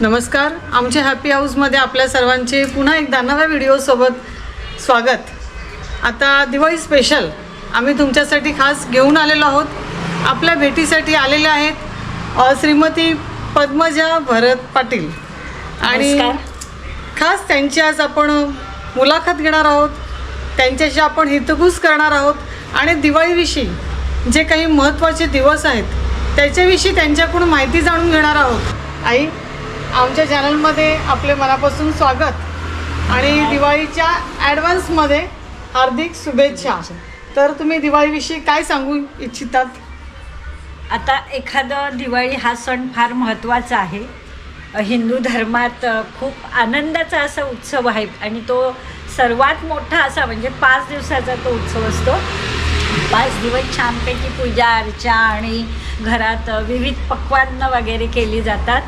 नमस्कार. आमच्या हॅपी हाऊसमध्ये आपल्या सर्वांचे पुन्हा एकदा नव्या व्हिडिओसोबत स्वागत. आता दिवाळी स्पेशल आम्ही तुमच्यासाठी खास घेऊन आलेलो आहोत. आपल्या भेटीसाठी आलेले आहेत श्रीमती पद्मजा भरत पाटील. आणि. खास त्यांची आज आपण मुलाखत घेणार आहोत. त्यांच्याशी आपण हितगुज करणार आहोत. आणि दिवाळीविषयी जे काही महत्त्वाचे दिवस आहेत त्याच्याविषयी त्यांच्याकडून माहिती जाणून घेणार आहोत. आई आमच्या चॅनलमध्ये आपले मनापासून स्वागत. आणि दिवाळीच्या ॲडव्हान्समध्ये हार्दिक शुभेच्छा. तर तुम्ही दिवाळीविषयी काय सांगू इच्छितात? आता एखादं दिवाळी हा सण फार महत्त्वाचा आहे. हिंदू धर्मात खूप आनंदाचा असा उत्सव आहे आणि तो सर्वात मोठा असा म्हणजे पाच दिवसाचा तो उत्सव असतो. पाच दिवस छानपैकी पूजा अर्चा आणि घरात विविध पक्वान्न वगैरे केली जातात.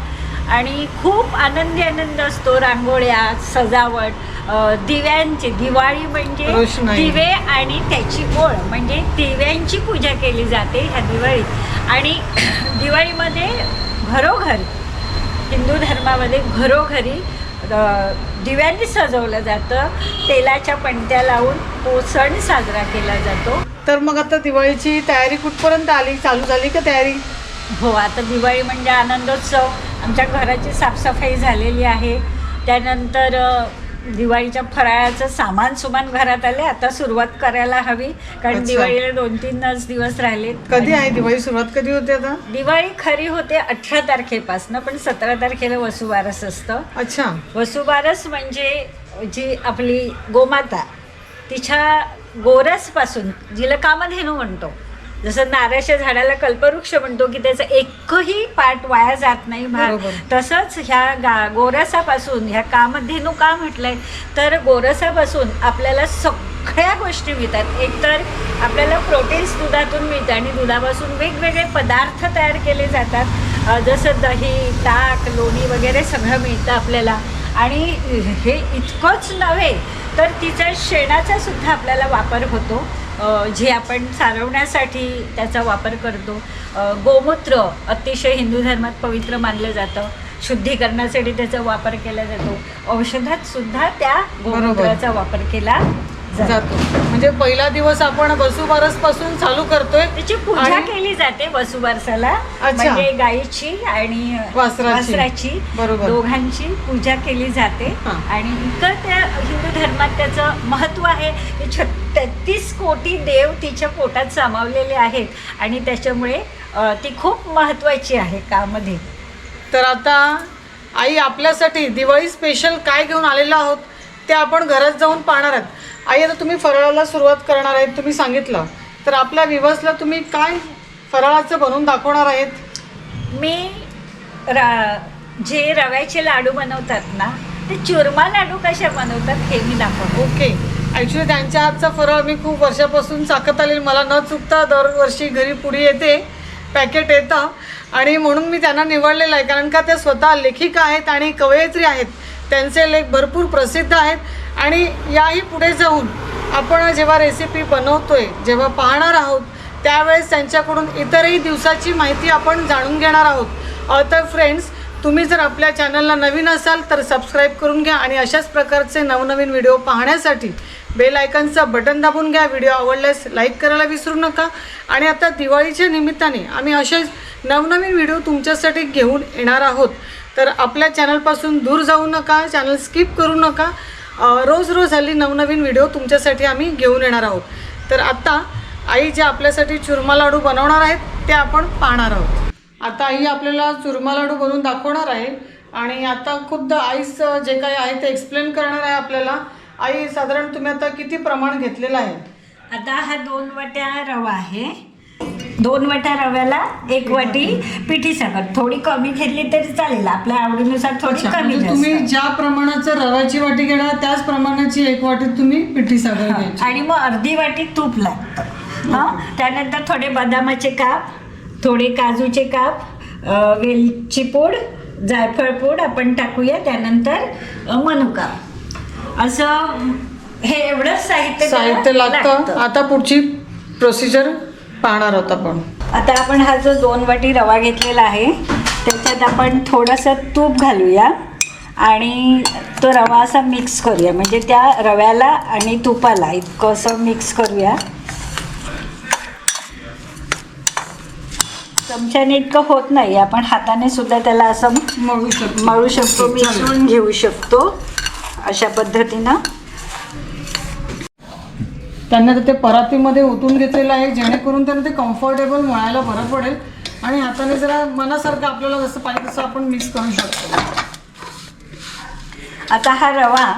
आणि खूप आनंदी आनंद असतो रांगोळ्या सजावट दिव्यांची दिवाळी म्हणजे. दिवे आणि त्याची ओळ म्हणजे दिव्यांची पूजा केली जाते ह्या दिवाळीत. आणि दिवाळीमध्ये घरोघर हिंदू धर्मामध्ये घरोघरी दिव्यांनी सजवलं जातं. तेलाच्या पणत्या लावून तो सण साजरा केला जातो. तर मग आता दिवाळीची तयारी कुठपर्यंत आली? चालू झाली का तयारी? हो आता दिवाळी म्हणजे आनंदोत्सव. आमच्या घराची साफसफाई झालेली आहे. त्यानंतर दिवाळीच्या फराळाचं सामान सुमान घरात आले आता सुरुवात करायला हवी. कारण. दिवाळीला दोन तीनच दिवस राहिलेत. कधी आहे दिवाळी? सुरुवात कधी होते आता? दिवाळी खरी होते अठरा तारखेपासनं पण सतरा तारखेला वसुबारस असतं. अच्छा. वसुबारस म्हणजे जी आपली गोमाता तिच्या गोरसपासून जिला कामधेनू म्हणतो जसं नारळाच्या झाडाला कल्पवृक्ष म्हणतो की त्याचा एकही पाट वाया जात नाही. तसंच ह्या गा गोरसापासून ह्या कामधेनू का म्हटलंय? तर गोरसापासून आपल्याला सगळ्या गोष्टी मिळतात. एकतर आपल्याला प्रोटीन्स दुधातून मिळतं आणि दुधापासून वेगवेगळे पदार्थ तयार केले जातात. जसं दही ताक लोणी वगैरे सगळं मिळतं आपल्याला. आणि हे इतकंच नव्हे तर तिच्या शेणाचा सुद्धा आपल्याला वापर होतो. जे आपण सारवण्यासाठी त्याचा वापर करतो. गोमूत्र अतिशय हिंदू धर्मात पवित्र मानलं जातं. शुद्धीकरणासाठी त्याचा वापर केला जातो. औषधात सुद्धा त्या गोमूत्राचा वापर केला जातो. म्हणजे पहिला दिवस आपण वसुबारसपासून चालू करतोय. त्याची पूजा आणि- केली जाते वसुबारसाला म्हणजे गायीची आणि वासराची. वासराची. बरोबर. दोघांची पूजा केली जाते. हां. आणि इतर त्या हिंदू धर्मात त्याचं महत्त्व आहे की छत्तीस कोटी देव तिच्या पोटात सामावलेले आहेत. आणि त्याच्यामुळे अ, ती खूप महत्त्वाची आहे कामध्ये तर आता आई आपल्यासाठी दिवाळी स्पेशल काय घेऊन आलेलो आहोत? ते आपण घरात जाऊन पाहणार आहात. आई आता तुम्ही फराळाला सुरुवात करणार आहेत तुम्ही सांगितलं. तर आपल्या विवासला तुम्ही काय फराळाचं बनवून दाखवणार आहेत? मी रा जे रव्याचे लाडू बनवतात ना ते चुरमा लाडू कशा बनवतात हे मी दाखवतो. ओके. ॲक्च्युली त्यांच्या हातचा फराळ मी खूप वर्षापासून चाकत आलेली. मला न चुकता दरवर्षी घरी पुढे येते पॅकेट येतं. आणि म्हणून मी त्यांना निवडलेलं आहे. कारण का त्या स्वतः लेखिका आहेत आणि कवयित्री आहेत. त्यांचे लेख भरपूर प्रसिद्ध आहेत. आणि याही पुढे जाऊन आपण जेव्हा रेसिपी बनवतोय जेव्हा पाहणार आहोत त्यावेळेस त्यांच्याकडून इतरही दिवसाची माहिती आपण जाणून घेणार आहोत. तर फ्रेंड्स तुम्ही जर आपल्या चॅनलला नवीन असाल तर सबस्क्राईब करून घ्या आणि अशाच प्रकारचे नवनवीन व्हिडिओ पाहण्यासाठी बेल आयकनचं बटन दाबून घ्या. व्हिडिओ आवडल्यास लाईक करायला विसरू नका. आणि आता दिवाळीच्या निमित्ताने आम्ही असेच नवनवीन व्हिडिओ तुमच्यासाठी घेऊन येणार आहोत. तर आपल्या चॅनलपासून दूर जाऊ नका चॅनल स्किप करू नका. रोज रोज हल्ली नवनवीन व्हिडिओ तुमच्यासाठी आम्ही घेऊन येणार आहोत. तर आत्ता आई जे आपल्यासाठी चुरमा लाडू बनवणार आहेत ते आपण पाहणार आहोत. आता आई आपल्याला चुरमा लाडू बनवून दाखवणार आहे. आणि आता खुद्द आईस जे काही आहे ते एक्सप्लेन करणार आहे आपल्याला. आई साधारण तुम्ही आता किती प्रमाण घेतलेलं आहे? आता हा दोन वाट्या रवा आहे. दोन वाट्या रव्याला एक वाटी पिठी साखर. थोडी कमी घेतली तरी चालेल. आपल्या आवडीनुसार थोडी अच्छा, कमी म्हणजे तुम्ही जास्त. ज्या प्रमाणाचं रव्याची वाटी घेणार त्याच प्रमाणाची एक वाटी तुम्ही पिठी साखर हा, घ्यायची. आणि मग अर्धी वाटी तूप लागतं हा? त्यानंतर थोडे बदामाचे काप थोडे काजूचे काप अ, वेलची पूड जायफळ पूड आपण टाकूया. त्यानंतर अ, मनुका असं हे एवढंच साहित्य त्याला साहित्य लागतं. लागतं. आता पुढची प्रोसिजर पाहणार आहोत आपण. आता आपण हा जो दोन वाटी रवा घेतलेला आहे त्याच्यात आपण थोडंसं तूप घालूया आणि तो रवा असा मिक्स करूया. म्हणजे त्या रव्याला आणि तुपाला इतकं असं मिक्स करूया. चमच्याने इतकं होत नाही. आपण हाताने सुद्धा त्याला असं मळू शकतो. मळू शकतो. मिसळून घेऊ शकतो अशा पद्धतीनं. त्यांना तर ते परातीमध्ये ओतून घेतलेलं आहे जेणेकरून त्यांना ते कम्फर्टेबल मळायला बरं पडेल. आणि हाताने जरा मनासारखं आपल्याला जसं पाहिजे तसं आपण मिक्स करू शकतो. आता हा रवा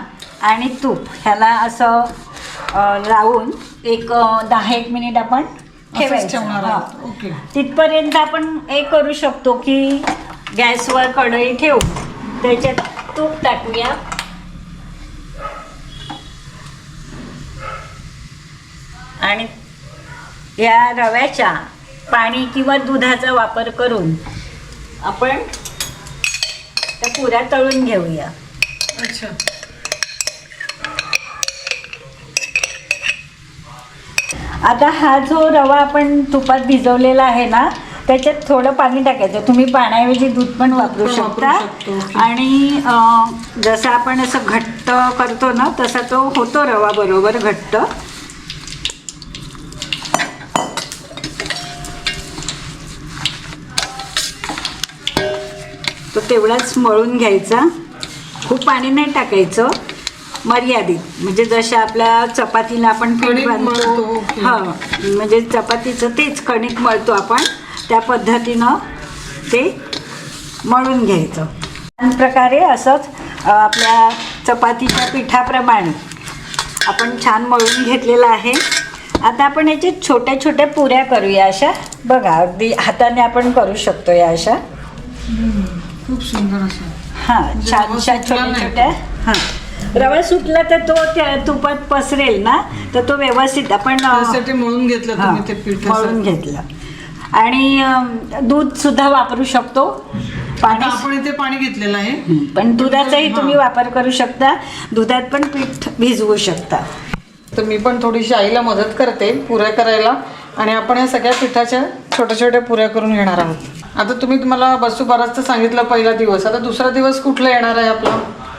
आणि तूप ह्याला असं लावून एक दहा एक मिनिट आपण ठेवायचं. ओके. तिथपर्यंत आपण हे करू शकतो की गॅसवर कढई ठेवू त्याच्यात तूप टाकूया. आणि या रव्याच्या पाणी किंवा दुधाचा वापर करून आपण त्या पुऱ्या तळून घेऊया. अच्छा. आता हा जो रवा आपण तुपात भिजवलेला आहे ना त्याच्यात थोडं पाणी टाकायचं. तुम्ही पाण्याऐवजी दूध पण वापरू शकता. आणि जसं आपण असं घट्ट करतो ना तसा तो होतो रवा बरोबर घट्ट. तेवढाच मळून घ्यायचा. खूप पाणी नाही टाकायचं. मर्यादित. म्हणजे जशा आपल्या चपातीला आपण पीठ बांधतो मळतो, ओके. हा. म्हणजे चपातीचं तेच कणिक मळतो आपण. त्या पद्धतीनं ते मळून घ्यायचं. छान प्रकारे असंच आपल्या चपातीच्या पिठाप्रमाणे आपण छान मळून घेतलेलं आहे. आता आपण याचे छोट्या छोट्या पुऱ्या करूया अशा. बघा अगदी हाताने आपण करू शकतो या अशा. खूप सुंदर असं. हां म्हणजे छान रवा छान सुटला छोट्या. छोट्या. हां. रवा सुटला तर तो त्या तुपात पसरेल ना? तर तो व्यवस्थित आपण त्यासाठी मळून घेतलं तुम्ही ते पीठ मळून. घेतलं. आणि दूध सुद्धा वापरू शकतो. आता पाणी आपण इथे पाणी घेतलेलं आहे. पण दुधाचाही. तुम्ही वापर करू शकता. दुधात पण पीठ भिजवू शकता. तर मी पण थोडीशी आईला मदत करते पुऱ्या करायला. आणि आपण या सगळ्या पिठाच्या छोट्या छोट्या पुऱ्या करून घेणार आहोत. आता तुम्ही मला बसू बराचचं सांगितलं पहिला दिवस. आता दुसरा दिवस कुठला येणार आहे आपला?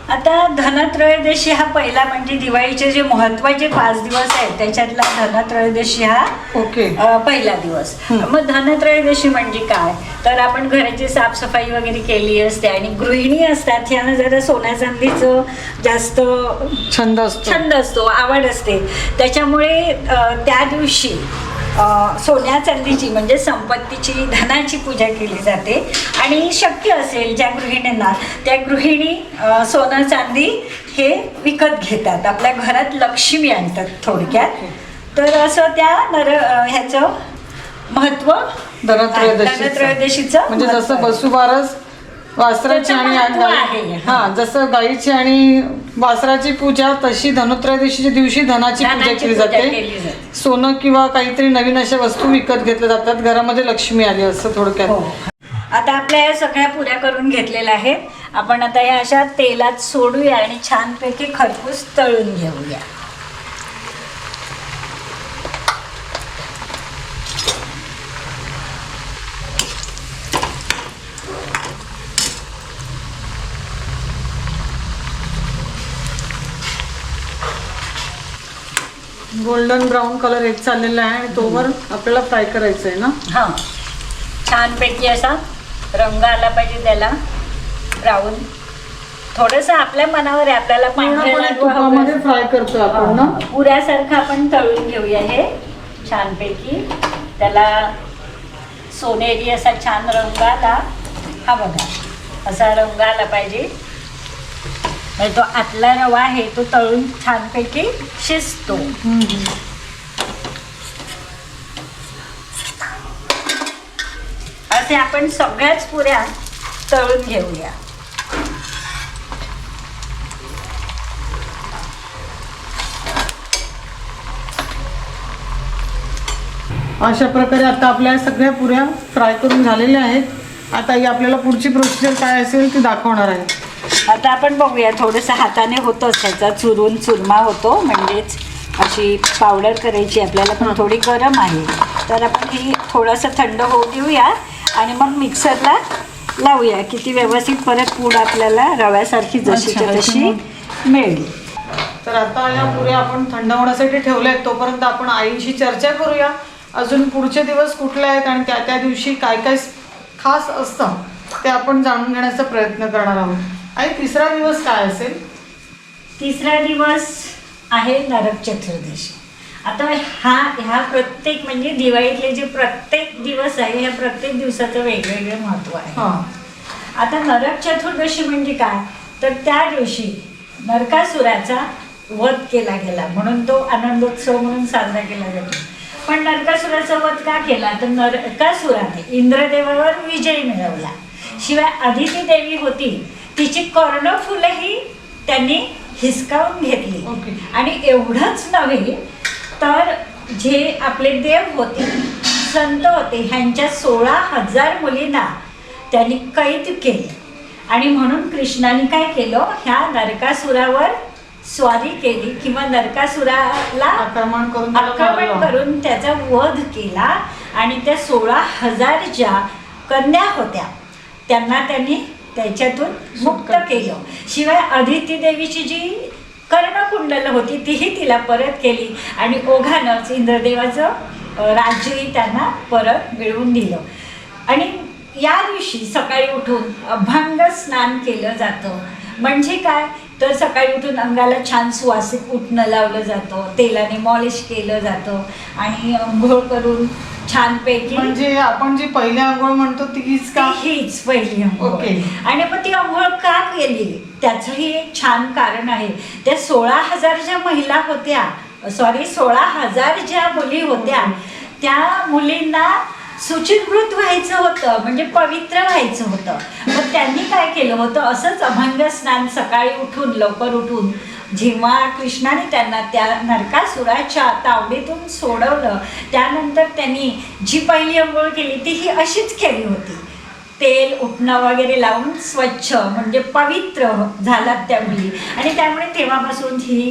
आता धनत्रयोदशी हा पहिला म्हणजे दिवाळीचे जे महत्त्वाचे पाच दिवस आहेत त्याच्यातला धनत्रयोदशी हा ओके. पहिला दिवस. मग धनत्रयोदशी म्हणजे काय? तर आपण घराची साफसफाई वगैरे केली असते आणि गृहिणी असतात ह्यांना जरा सोन्या चांदीचं जास्त छंद असतो. छंद असतो आवड असते. त्याच्यामुळे त्या दिवशी सोन्या चांदीची म्हणजे संपत्तीची धनाची पूजा केली जाते आणि शक्य असेल ज्या गृहिणींना त्या गृहिणी सोनं चांदी हे विकत घेतात आपल्या घरात लक्ष्मी आणतात थोडक्यात तर असं त्या नर ह्याचं महत्त्व धनत्रयोदशीचं. म्हणजे महत्त्व जसं. बसुबारस वासराची त्याचं आणि महत्त्व आहे. हा जसं गाईची आणि वासराची पूजा तशी धनत्रयोदशीच्या दिवशी धनाची पूजा धनाची केली पूजा जाते. केली जाते. सोनं किंवा काहीतरी नवीन अशा वस्तू विकत घेतल्या जातात. घरामध्ये लक्ष्मी आली असं थोडक्यात. हो. आता आपल्या या सगळ्या पुऱ्या करून घेतलेल्या आहेत. आपण आता या अशा तेलात सोडूया आणि छानपैकी खरपूस तळून घेऊया. गोल्डन ब्राऊन कलर एक चाललेला आहे आणि तोवर आपल्याला फ्राय करायचं आहे ना? हां. छानपैकी असा रंग आला पाहिजे त्याला. ब्राऊन थोडंसं आपल्या मनावर आहे आपल्याला पूर्णपणे लाडू तुपामध्ये फ्राय करतो आपण ना? पुऱ्यासारखं आपण तळून घेऊया हे. छानपैकी त्याला सोनेरी असा छान रंग आला. हा बघा. असा रंग आला पाहिजे. तो आतला रवा आहे तो तळून छानपैकी शिजतो. असे आपण सगळ्याच पुऱ्या तळून घेऊया. अशा प्रकारे आता आपल्या सगळ्या पुऱ्या फ्राय करून झालेल्या आहेत. आता ही आपल्याला पुढची प्रोसिजर काय असेल ती दाखवणार आहे. आता आपण बघूया थोडंसं हाताने होतोच ह्याचा चुरून चुरमा होतो म्हणजेच अशी पावडर करायची आपल्याला पण थोडी गरम आहे. तर आपण ही थोडंसं थंड होऊ देऊया आणि मग मिक्सरला लावूया. किती व्यवस्थित परत पूड आपल्याला रव्यासारखी जशीच्या अच्छा, तशी मिळेल. तर आता या पुऱ्या आपण थंड होण्यासाठी ठेवल्या आहेत तोपर्यंत आपण आईशी चर्चा करूया. अजून पुढचे दिवस कुठले आहेत आणि त्या त्या दिवशी काय काय खास असतं ते आपण जाणून घेण्याचा प्रयत्न करणार आहोत. आई तिसरा दिवस काय असेल? तिसरा दिवस आहे नरक चतुर्दशी. आता हा ह्या प्रत्येक म्हणजे दिवाळीतले जे प्रत्येक दिवस आहे ह्या प्रत्येक दिवसाचं वेगवेगळं महत्त्व आहे. आता नरक चतुर्दशी म्हणजे काय? तर त्या दिवशी नरकासुराचा वध केला गेला. म्हणून तो आनंदोत्सव म्हणून साजरा केला जातो. पण नरकासुराचा वध का केला? तर नरकासुराने इंद्रदेवावर विजय मिळवला. शिवाय अदिती देवी होती तिची कर्णफुलंही त्यांनी हिसकावून घेतली. आणि एवढंच नव्हे तर जे आपले देव होते संत होते ह्यांच्या सोळा हजार मुलींना त्यांनी कैद केले आणि म्हणून कृष्णाने काय केलं ह्या नरकासुरावर स्वारी केली किंवा नरकासुराला आक्रमण करून त्याला आक्रमण मारलं. करून त्याचा वध केला आणि त्या सोळा हजार ज्या कन्या होत्या त्यांना त्यांनी त्याच्यातून मुक्त केलं. शिवाय अदिती देवीची जी कर्णकुंडल होती तीही तिला परत केली आणि ओघानंच इंद्रदेवाचं राज्यही त्यांना परत मिळवून दिलं. आणि या दिवशी सकाळी उठून अभंग स्नान केलं जातं. म्हणजे काय? तर सकाळी उठून अंगाला छान सुवासिक उठणं लावलं जातं तेलाने मॉलिश केलं जातं आणि अंघोळ करून छानपैकी म्हणजे आपण जी पहिली आंघोळ म्हणतो तीच का? ती हीच पहिली अंघोळ. ओके. आणि मग ती अंघोळ का केली? त्याचंही एक छान कारण आहे. त्या सोळा हजार ज्या महिला होत्या सॉरी सोळा हजार ज्या मुली होत्या त्या मुलींना सुचितभूत व्हायचं होतं म्हणजे पवित्र व्हायचं होतं. मग त्यांनी काय केलं होतं? असंच अभंग स्नान सकाळी उठून लवकर उठून जेव्हा कृष्णाने त्यांना त्या नरकासुराच्या तावडीतून सोडवलं त्यानंतर त्यांनी जी पहिली अंघोळ केली ती ही अशीच केली होती. तेल उठणं वगैरे लावून स्वच्छ म्हणजे पवित्र झालात त्या मुली. आणि त्यामुळे तेव्हापासून ही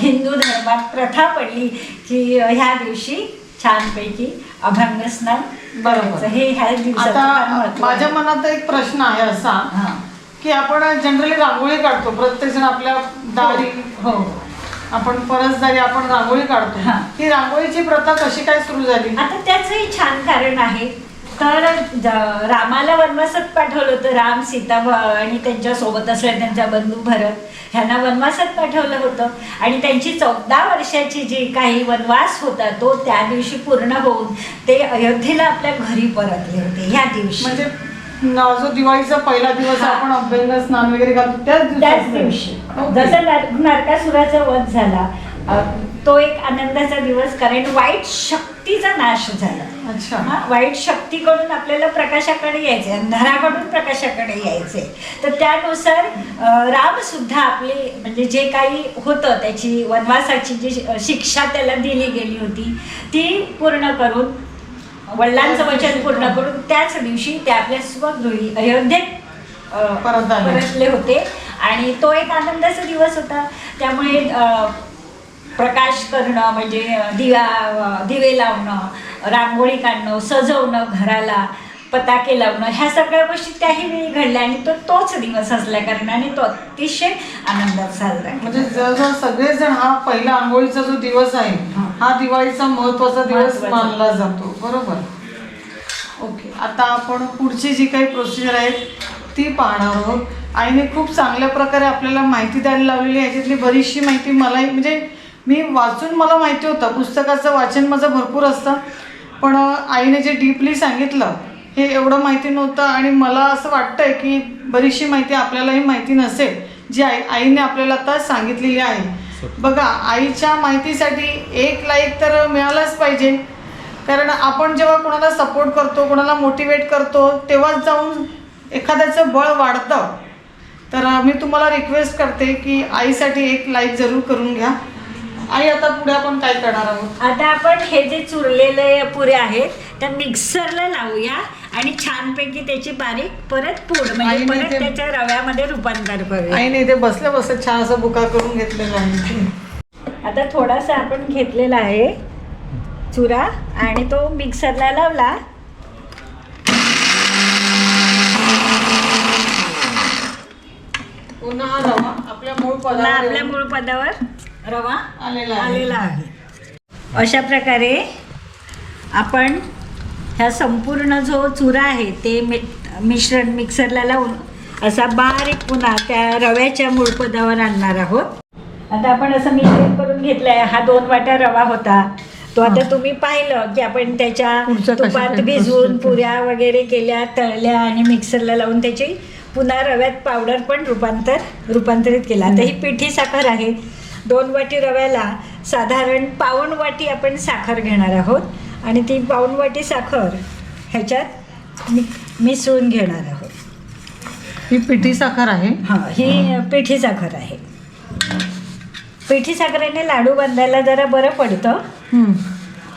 हिंदू धर्मात प्रथा पडली की ह्या दिवशी छानपैकी अभंग स्नान बरोबर. हे ह्या आता माझ्या. मनात एक प्रश्न आहे असा हां. की आपण जनरली रांगोळी काढतो प्रत्येक जण आपल्या दारी हो आपण परसदारी आपण रांगोळी काढतो हा. ही रांगोळीची प्रथा कशी काय सुरू झाली आता त्याचंही छान कारण आहे तर रामाला वनवासात पाठवलं होतं. राम सीता आणि त्यांच्यासोबत असलेला त्यांचा बंधू भरत ह्यांना वनवासात पाठवलं होतं. आणि त्यांची चौदा वर्षाची जी काही वनवास होता तो त्या दिवशी पूर्ण होऊन ते अयोध्येला आपल्या घरी परतले होते. ह्या दिवशी. म्हणजे जो दिवाळीचा पहिला दिवस. आपण अभ्यंग स्नान वगैरे घालतो त्याच त्याच दिवशी. जसं नर- नरकासुराचा वध झाला तो एक आनंदाचा दिवस कारण वाईट शक्तीचा नाश झाला. अच्छा. वाईट शक्तीकडून आपल्याला प्रकाशाकडे यायचे अंधाराकडून प्रकाशाकडे यायचे तर त्यानुसार राम सुद्धा आपली म्हणजे जे काही होतं त्याची वनवासाची जी शिक्षा त्याला दिली गेली होती ती पूर्ण करून वडिलांचं वचन पूर्ण करून त्याच दिवशी ते आपल्या स्वगृही अयोध्येत. परतले होते. आणि तो एक आनंदाचा दिवस होता. त्यामुळे प्रकाश करणं म्हणजे दिवा दिवे लावणं रांगोळी काढणं सजवणं घराला पताके लावणं ह्या सगळ्या गोष्टी त्याही वेळी घडल्या आणि तो तोच दिवस असल्या कारणाने तो अतिशय आनंदात साजरा. म्हणजे जवळजवळ सगळेजण हा पहिला आंघोळीचा जो दिवस आहे हा. दिवाळीचा महत्त्वाचा दिवस. मानला जातो बरोबर ओके आता आपण पुढची जी काही प्रोसिजर आहे ती पाहणार आहोत आईने खूप चांगल्या प्रकारे आपल्याला माहिती द्यायला लावलेली याच्यातली बरीचशी माहिती मलाही म्हणजे मी वाचून मला माहिती होतं पुस्तकाचं वाचन माझं भरपूर असतं पण आईने जे डीपली सांगितलं हे एवढं माहिती नव्हतं आणि मला असं वाटतंय की बरीचशी माहिती आपल्यालाही माहिती नसेल जी आई आईने आपल्याला आता सांगितलेली आहे. बघा आईच्या माहितीसाठी एक लाईक तर मिळालंच पाहिजे. कारण आपण जेव्हा कोणाला सपोर्ट करतो कोणाला मोटिवेट करतो तेव्हाच जाऊन एखाद्याचं बळ वाढतं. तर मी तुम्हाला रिक्वेस्ट करते की आईसाठी एक लाईक जरूर करून घ्या. आई आता पुढे आपण काय करणार आहोत? आता आपण हे जे चुरलेले पुरे आहेत त्या मिक्सरला लावूया आणि छानपैकी त्याची बारीक परत पूड म्हणजे परत ते- त्याच्या रव्यामध्ये रूपांतर करूया. आईने इथे बसल्या बसल्या छान असा बुका करून घेतलेला आहे. आता थोडासा आपण घेतलेला आहे चुरा आणि तो मिक्सरला लावला. पुन्हा हा रवा आपल्या मूळ पुन्हा पदावर आपल्या मूळ पदावर. रवा आलेला आहे. आलेला आहे. अशा प्रकारे आपण ह्या संपूर्ण जो चुरा आहे ते मि मिश्रण मिक्सरला लावून असा बारीक पुन्हा त्या रव्याच्या मूळ पदावर आणणार आहोत. आता आपण असं मिश्रण करून घेतलंय. हा दोन वाट्या रवा होता. तो आता. तुम्ही पाहिलं की आपण त्याच्या तुपात भिजवून? पुऱ्या वगैरे केल्या तळल्या आणि मिक्सरला लावून त्याची पुन्हा रव्यात पावडर पण रूपांतर रूपांतरित केलं. आता ही पिठी साखर आहे. दोन वाटी रव्याला साधारण पाऊण वाटी आपण साखर घेणार आहोत. आणि ती पाऊण वाटी साखर ह्याच्यात मि मिसळून घेणार आहोत. ही पिठी साखर आहे? हां ही पिठी साखर आहे. पिठी साखरेने लाडू बांधायला जरा बरं पडतं.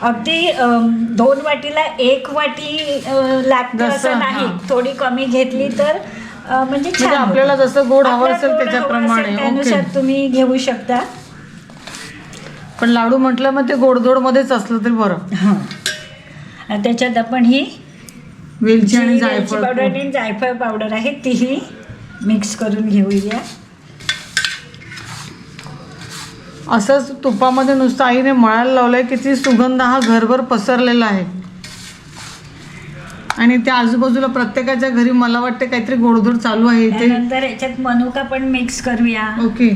अगदी दोन वाटीला एक वाटी लागते असं नाही. थोडी कमी घेतली तर म्हणजे छान म्हणजे आपल्याला. जसं गोड हवं असेल त्याच्याप्रमाणे. त्यानुसार. तुम्ही घेऊ शकता पण लाडू म्हटलं मग ते गोडधोड मध्येच असलं तरी बरं हां त्याच्यात आपण ही वेलची आणि जायफळ पावडर. आणि जायफळ पावडर आहे तीही मिक्स करून घेऊया असंच तुपामध्ये नुसतं आईने मळायला लावलंय किती सुगंध हा घरभर पसरलेला आहे आणि त्या आजूबाजूला प्रत्येकाच्या घरी मला वाटते काहीतरी गोडधोड चालू आहे इथे. त्यानंतर याच्यात मनुका पण मिक्स करूया. ओके.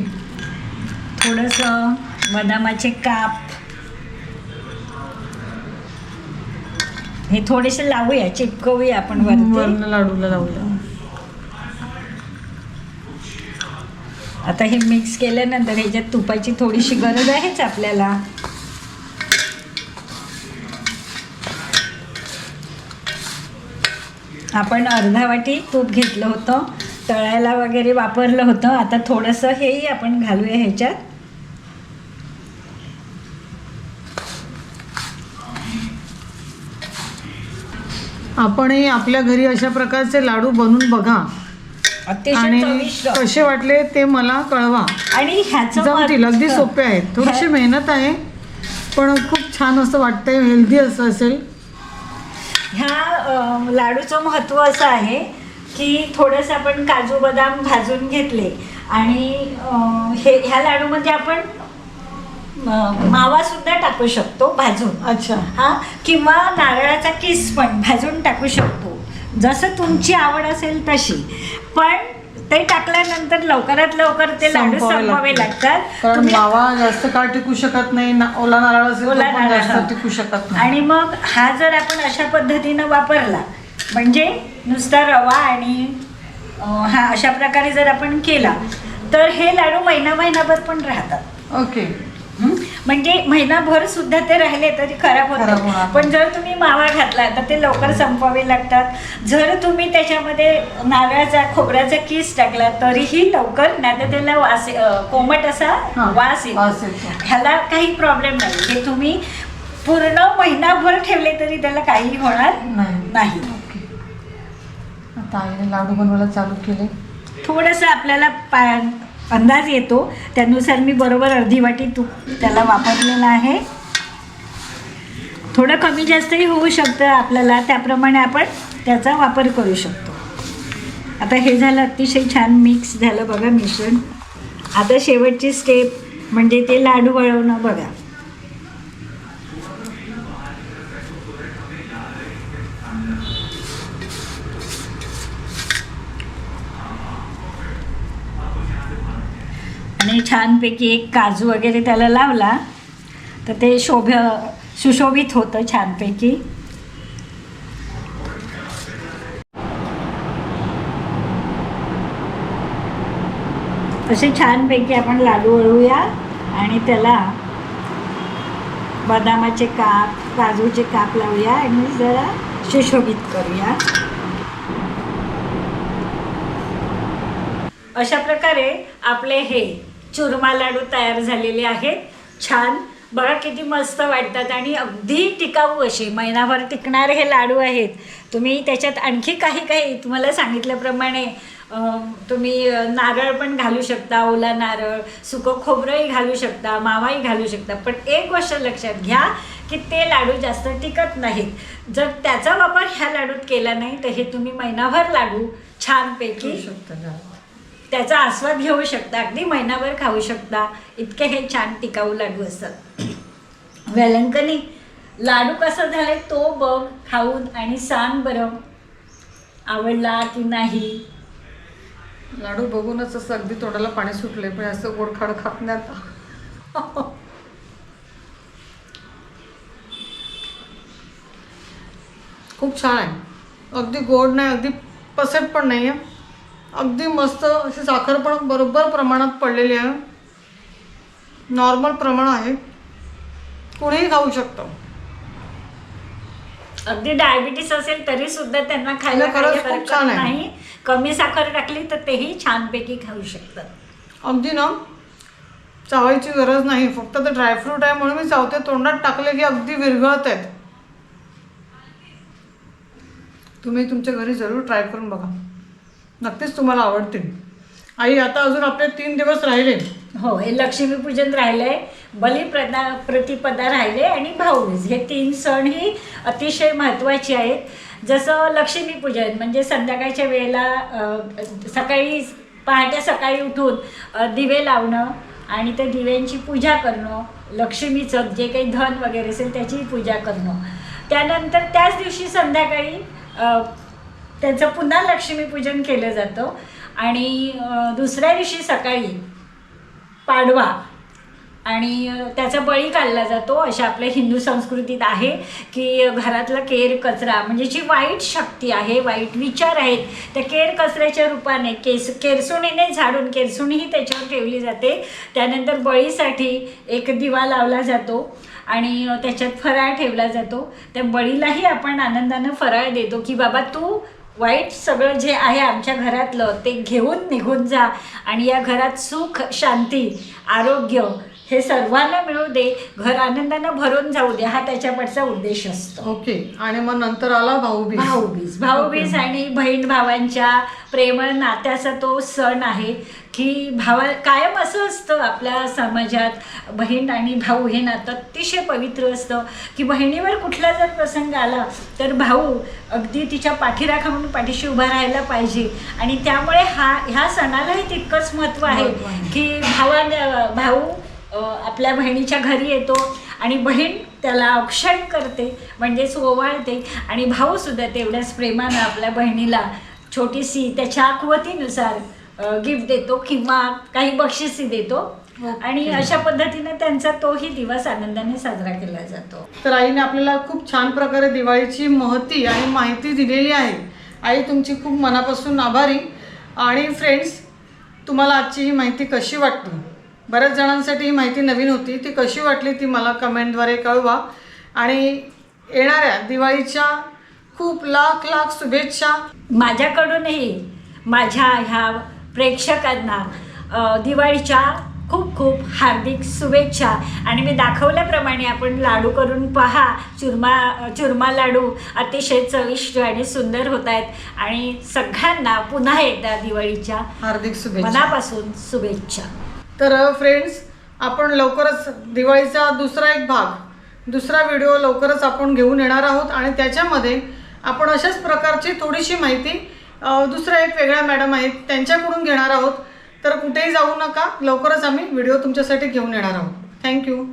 थोडस बदामाचे काप. हे थोडेसे लावूया चिटकवूया आपण वरती. वर्ण लाडूला लावूया. आता हे मिक्स केल्यानंतर ह्याच्यात तुपाची थोडीशी गरज आहेच आपल्याला. आपण अर्धा वाटी तूप घेतलं होतं. तळायला वगैरे वापरलं होतं. आता थोडंसं हेही आपण घालूया ह्याच्यात. आपणही आपल्या घरी अशा प्रकारचे लाडू बनवून बघा. अतिशय आणि कसे वाटले ते मला कळवा. आणि ह्याचं अगदी सोपे आहेत थोडीशी मेहनत आहे पण खूप छान असं वाटतंय. हेल्दी असं असेल. ह्या लाडूचं महत्त्व असं आहे की थोडंसं आपण काजू बदाम भाजून घेतले आणि हे ह्या लाडूमध्ये आपण मावा सुद्धा टाकू शकतो भाजून. अच्छा. हा? किंवा नारळाचा किस पण भाजून टाकू शकतो. जसं तुमची आवड असेल तशी. पण ते टाकल्यानंतर लवकरात लवकर ते लाडू संपवावे संपवावे लागतात. कारण तुम्ही- मावा जास्त काळ टिकू शकत नाही ना ओला नारळ असेल तर ओला पण नारळ, जास्त. टिकू शकत नाही आणि मग हा जर आपण अशा पद्धतीनं वापरला म्हणजे नुसता रवा आणि अं, हा अशा प्रकारे जर आपण केला तर हे लाडू महिना महिनाभर पण राहतात ओके? म्हणजे महिनाभर सुद्धा ते राहिले तरी खराब होतात नाही. पण जर तुम्ही मावा घातला तर ते लवकर संपवावे लागतात. जर तुम्ही त्याच्यामध्ये नारळाचा खोबऱ्याचा किस टाकला तरीही लवकर नाही तर त्याला वास कोमट असा वास येतो. ह्याला काही प्रॉब्लेम नाही. हे तुम्ही पूर्ण महिनाभर ठेवले तरी त्याला काही होणार नाही. आता आईने लाडू बनवायला चालू केले. थोडंसं आपल्याला पा अंदाज येतो. त्यानुसार मी बरोबर अर्धी वाटी तूप त्याला वापरलेलं आहे. थोडं कमी जास्तही होऊ शकतं आपल्याला त्याप्रमाणे आपण त्याचा वापर करू शकतो. आता हे झालं अतिशय छान मिक्स झालं बघा मिश्रण. आता शेवटची स्टेप म्हणजे ते लाडू वळवणं बघा. छानपैकी एक काजू वगैरे त्याला लावला तर ते शोभ सुशोभित होतं छानपैकी. असे छानपैकी आपण लाडू वळूया आणि त्याला बदामाचे काप काजूचे काप लावूया आणि जरा सुशोभित करूया. अशा प्रकारे आपले हे चुरमा लाडू तयार झालेले आहेत. छान. बघा किती मस्त वाटतात आणि अगदी टिकाऊ असे. महिनाभर टिकणारे हे लाडू आहेत. तुम्ही त्याच्यात आणखी काही काही तुम्हाला सांगितल्याप्रमाणे तुम्ही नारळ पण घालू शकता ओला नारळ सुकं खोबरंही घालू शकता मावाही घालू शकता. पण एक गोष्ट लक्षात घ्या की ते लाडू जास्त टिकत नाहीत. जर त्याचा वापर ह्या लाडूत केला नाही तर हे तुम्ही महिनाभर लाडू छानपैकी शकता त्याचा आस्वाद घेऊ शकता अगदी महिनाभर खाऊ शकता. इतके हे छान टिकाऊ लाडू असतात. वेलंकनी लाडू कसा झाले तो बघ खाऊन आणि सांग बरं. आवडला की नाही? लाडू बघूनच असं अगदी तोंडाला पाणी सुटले पण असं गोड खाड खात नाही आता. खूप छान आहे. अगदी गोड नाही अगदी पसंत पण नाही आहे अगदी मस्त अशी साखर पण बरोबर प्रमाणात पडलेली आहे. नॉर्मल प्रमाण आहे. कुणीही खाऊ शकतं. अगदी डायबिटीस असेल तरी सुद्धा त्यांना खायला खरंच काही खूप हरकत छान आहे. नाही कमी साखर टाकली तर तेही छानपैकी खाऊ शकतात. अगदी ना? चावायची गरज नाही. फक्त ते ड्रायफ्रूट आहे म्हणून मी चावते. तोंडात टाकले की अगदी विरघळत. आहेत तुम्ही तुमच्या घरी जरूर ट्राय करून बघा. नक्कीच तुम्हाला आवडतील. आई आता अजून आपले तीन दिवस राहिले. हो हे लक्ष्मीपूजन राहिलंय बलिप्रदा प्रतिपदा राहिले आणि भाऊबीज. हे तीन सण ही अतिशय महत्त्वाचे आहेत. जसं लक्ष्मीपूजन म्हणजे संध्याकाळच्या वेळेला सकाळी पहाटे सकाळी उठून दिवे लावणं आणि त्या दिव्यांची पूजा करणं लक्ष्मीचं जे काही धन वगैरे असेल त्याची पूजा करणं. त्यानंतर त्याच दिवशी संध्याकाळी त्याचं पुन्हा लक्ष्मीपूजन केलं जातं. आणि दुसऱ्या दिवशी सकाळी पाडवा. आणि त्याचा बळी काढला जातो. अशा आपल्या हिंदू संस्कृतीत आहे की घरातला केर कचरा म्हणजे जी वाईट शक्ती आहे वाईट विचार आहेत त्या केर कचऱ्याच्या रूपाने केस केरसुणीने झाडून केरसुणीही त्याच्यावर ठेवली जाते. त्यानंतर बळीसाठी एक दिवा लावला जातो आणि त्याच्यात फराळ ठेवला जातो. त्या बळीलाही आपण आनंदानं फराळ देतो की बाबा तू वाईट सगळं जे आहे आमच्या घरातलं ते घेऊन निघून जा आणि या घरात सुख शांती आरोग्य हे सर्वांना मिळू दे. घर आनंदानं भरून जाऊ दे हा त्याच्याकडचा उद्देश असतो. ओके. आणि मग नंतर आला भाऊबीज. भाऊबीज. भाऊबीज आणि बहीण भावांच्या प्रेमळ नात्याचा तो सण आहे. की भावा कायम असं असतं आपल्या समाजात बहीण आणि भाऊ हे नातं अतिशय पवित्र असतं. की बहिणीवर कुठला जर प्रसंग आला तर भाऊ अगदी तिच्या पाठीराखा म्हणून पाठीशी उभा राहायला पाहिजे. आणि त्यामुळे हा ह्या सणालाही तितकंच महत्त्व आहे. की भावा भाऊ आपल्या बहिणीच्या घरी येतो आणि बहीण त्याला औक्षण करते म्हणजेच ओवाळते. आणि भाऊसुद्धा तेवढ्याच प्रेमानं आपल्या बहिणीला छोटीशी त्याच्या आकवतीनुसार गिफ्ट देतो किंवा काही बक्षिसी देतो. आणि अशा पद्धतीने त्यांचा तोही दिवस आनंदाने साजरा केला जातो. तर आईने आपल्याला खूप छान प्रकारे दिवाळीची महती आणि माहिती दिलेली आहे. आई तुमची खूप मनापासून आभारी. आणि फ्रेंड्स तुम्हाला आजची ही माहिती कशी वाटली? बऱ्याच जणांसाठी ही माहिती नवीन होती. ती कशी वाटली ती मला कमेंटद्वारे कळवा. आणि येणाऱ्या दिवाळीच्या खूप लाख लाख शुभेच्छा. माझ्याकडूनही माझ्या ह्या प्रेक्षकांना दिवाळीच्या खूप खूप हार्दिक शुभेच्छा. आणि मी दाखवल्याप्रमाणे आपण लाडू करून पहा. चुरमा चुरमा लाडू अतिशय चविष्ट आणि सुंदर होत आहेत आणि सगळ्यांना पुन्हा एकदा दिवाळीच्या हार्दिक शुभेच्छा. मनापासून शुभेच्छा. तर फ्रेंड्स आपण लवकरच दिवाळीचा दुसरा एक भाग दुसरा व्हिडिओ लवकरच आपण घेऊन येणार आहोत. आणि त्याच्यामध्ये आपण अशाच प्रकारची थोडीशी माहिती दुसऱ्या एक वेगळ्या मॅडम आहेत त्यांच्याकडून घेणार आहोत. तर कुठेही जाऊ नका. लवकरच आम्ही व्हिडिओ तुमच्यासाठी घेऊन येणार आहोत. थँक्यू